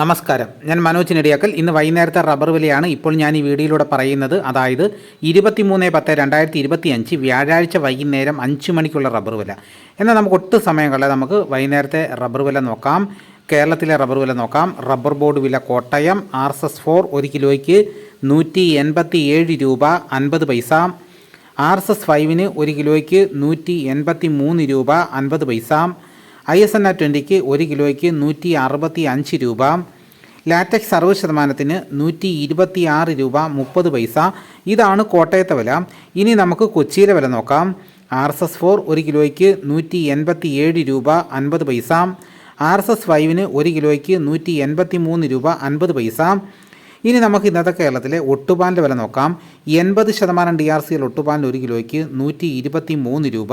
നമസ്കാരം. ഞാൻ മനോജ് നെടിയാക്കൽ. ഇന്ന് വൈകുന്നേരത്തെ റബ്ബർ വിലയാണ് ഇപ്പോൾ ഞാൻ ഈ വീഡിയോയിലൂടെ പറയുന്നത്. അതായത് ഇരുപത്തിമൂന്ന് പത്ത് രണ്ടായിരത്തി ഇരുപത്തി അഞ്ച് വ്യാഴാഴ്ച വൈകുന്നേരം അഞ്ച് മണിക്കുള്ള റബ്ബർ വില. എന്നാൽ നമുക്ക് ഒട്ടും സമയം നമുക്ക് വൈകുന്നേരത്തെ റബ്ബർ വില നോക്കാം. കേരളത്തിലെ റബ്ബർ വില നോക്കാം. റബ്ബർ ബോർഡ് വില Kottayam R S S four ഒരു കിലോയ്ക്ക് നൂറ്റി എൺപത്തി ഏഴ് രൂപ അൻപത് പൈസ. ആർ എസ് എസ് ഫൈവിന് ഒരു കിലോയ്ക്ക് നൂറ്റി എൺപത്തി മൂന്ന് രൂപ അൻപത് പൈസ. ഐ എസ് എൻ ആർ ട്വന്റിക്ക് ഒരു കിലോയ്ക്ക് നൂറ്റി അറുപത്തി അഞ്ച് രൂപ ലാറ്റക്സ് അറുപത് ശതമാനത്തിന് നൂറ്റി ഇരുപത്തി ആറ് രൂപ മുപ്പത് പൈസ. ഇതാണ് കോട്ടയത്തെ വില. ഇനി നമുക്ക് കൊച്ചിയിലെ വില നോക്കാം. ആർ എസ് എസ് ഫോർ ഒരു കിലോയ്ക്ക് നൂറ്റി എൺപത്തി ഏഴ് രൂപ അൻപത് പൈസ. ആർ എസ് എസ് ഫൈവിന് ഒരു കിലോയ്ക്ക് നൂറ്റി എൺപത്തി മൂന്ന് രൂപ അൻപത് പൈസ. ഇനി നമുക്ക് ഇന്നത്തെ കേരളത്തിലെ ഒട്ടുപാലിന്റെ വില നോക്കാം. എൺപത് ശതമാനം ഡി ആർ സിയിൽ ഒട്ടുപാലിന് ഒരു കിലോയ്ക്ക് നൂറ്റി ഇരുപത്തി മൂന്ന് രൂപ.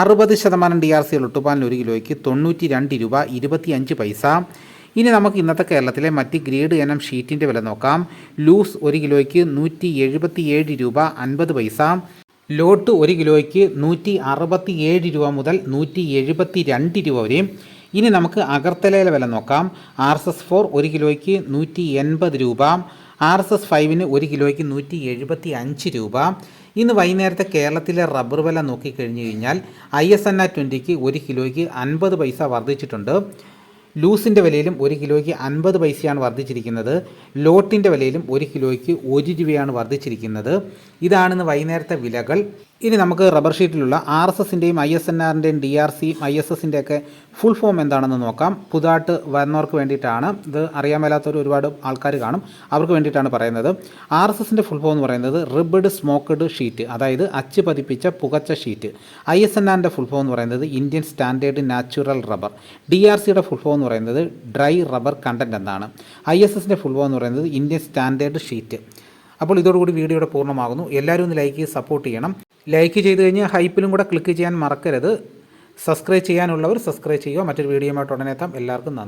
അറുപത് ശതമാനം ഡി ആർ സിയിൽ ഒട്ടുപാലിന് ഒരു കിലോയ്ക്ക് തൊണ്ണൂറ്റി രണ്ട് രൂപ ഇരുപത്തി അഞ്ച് പൈസ. ഇനി നമുക്ക് ഇന്നത്തെ കേരളത്തിലെ മറ്റ് ഗ്രേഡ് ഇനം ഷീറ്റിന്റെ വില നോക്കാം. ലൂസ് ഒരു കിലോയ്ക്ക് നൂറ്റി എഴുപത്തി ഏഴ് രൂപ അൻപത് പൈസ. ലോട്ട് ഒരു കിലോയ്ക്ക് നൂറ്റി അറുപത്തി ഏഴ് രൂപ മുതൽ നൂറ്റി എഴുപത്തി രണ്ട് രൂപ വരെയും ഇനി നമുക്ക് അഗർത്തലയിലെ വില നോക്കാം. ആർ എസ് എസ് ഫോർ ഒരു കിലോയ്ക്ക് നൂറ്റി എൺപത് രൂപ. ആർ എസ് എസ് ഫൈവിന് ഒരു കിലോയ്ക്ക് നൂറ്റി എഴുപത്തി അഞ്ച് രൂപ. ഇന്ന് വൈകുന്നേരത്തെ കേരളത്തിലെ റബ്ബർ വില നോക്കിക്കഴിഞ്ഞു കഴിഞ്ഞാൽ ഐ എസ് എൻ ആർ ട്വന്റിക്ക് ഒരു കിലോയ്ക്ക് അൻപത് പൈസ വർദ്ധിച്ചിട്ടുണ്ട്. ലൂസിന്റെ വിലയിലും ഒരു കിലോയ്ക്ക് അൻപത് പൈസയാണ് വർദ്ധിച്ചിരിക്കുന്നത്. ലോട്ടിന്റെ വിലയിലും ഒരു കിലോയ്ക്ക് ഒരു രൂപയാണ് വർദ്ധിച്ചിരിക്കുന്നത്. ഇതാണിന്ന് വൈകുന്നേരത്തെ വിലകൾ. ഇനി നമുക്ക് റബ്ബർ ഷീറ്റിലുള്ള ആർ എസ് എസിന്റെയും ഐ എസ് എൻ ആറിന്റെയും ഡി ആർ സിയും ഐ എസ് എസിന്റെ ഒക്കെ ഫുൾ ഫോം എന്താണെന്ന് നോക്കാം. പുതുതായിട്ട് വരുന്നവർക്ക് വേണ്ടിയിട്ടാണ്. ഇത് അറിയാൻ മേലാത്തവർ ഒരുപാട് ആൾക്കാർ കാണും. അവർക്ക് വേണ്ടിയിട്ടാണ് പറയുന്നത്. ആർ എസ് എസിന്റെ ഫുൾ ഫോം എന്ന് പറയുന്നത് റിബഡ് സ്മോക്കഡ് ഷീറ്റ് അതായത് അച്ച് പതിപ്പിച്ച പുകച്ച ഷീറ്റ് ഐ എസ് എൻ ആറിന്റെ ഫുൾ ഫോം എന്ന് പറയുന്നത് Indian standard natural rubber D R സിയുടെ ഫുൾ ഫോം എന്ന് പറയുന്നത് ഡ്രൈ റബ്ബർ കണ്ടന്റ് എന്നാണ്. ഐ എസ് എസിന്റെ ഫുൾ ഫോം എന്ന് പറയുന്നത് ഇന്ത്യൻ സ്റ്റാൻഡേർഡ് ഷീറ്റ് അപ്പോൾ ഇതോടുകൂടി വീഡിയോയുടെ പൂർണമാകുന്നു. എല്ലാവരും ഒന്ന് ലൈക്ക് ചെയ്ത് സപ്പോർട്ട് ചെയ്യണം. ലൈക്ക് ചെയ്ത് കഴിഞ്ഞ് ഹൈപ്പിലും കൂടെ ക്ലിക്ക് ചെയ്യാൻ മറക്കരുത്. സബ്സ്ക്രൈബ് ചെയ്യാനുള്ളവർ സബ്സ്ക്രൈബ് ചെയ്യുക. മറ്റൊരു വീഡിയോയുമായിട്ട് ഉടനെ എത്താം. എല്ലാവർക്കും നന്ദി.